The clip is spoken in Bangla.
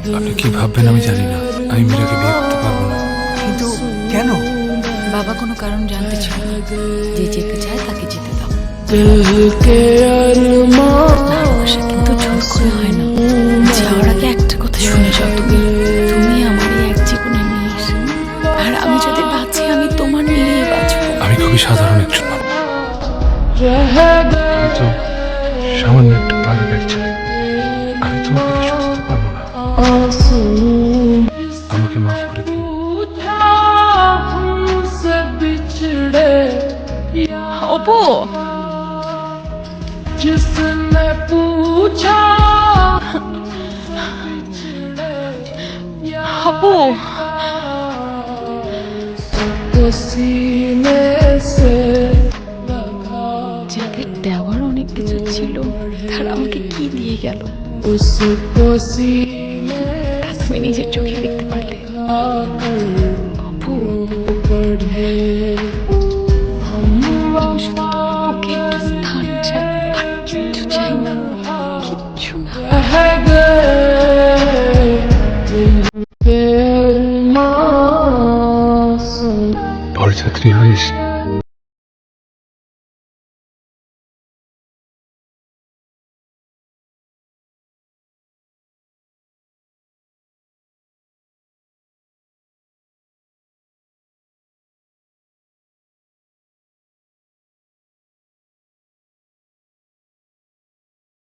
আপনি কি ভাববেন আমি জানি না। আমি মীরাকে বিয়ে করতে পারব না। কিন্তু কেন? বাবা কোনো কারণ জানতে না। যে যেতে চায় তাকে যেতে দাও। ভালোবাসা কিন্তু জোর করে হয় না। যাওয়ার আগে একটা কথা শুনে যাও তুমি? তুমি আমার এক জীবনের নিয়ে আর আমি যদি বাঁচি আমি তোমার নিয়েই বাঁচবো। আমি খুবই সাধারণ একজন মানুষ। মাফ করে দিন অপু जिसने पूछा অপু तो सीने से लगा যাদের দেওয়ার অনেক কিছু ছিল তারা আমাকে কি দিয়ে গেল उसको सीने তা তুমি নিজের চোখে দেখতে পারলে। বরযাত্রী হয়েছে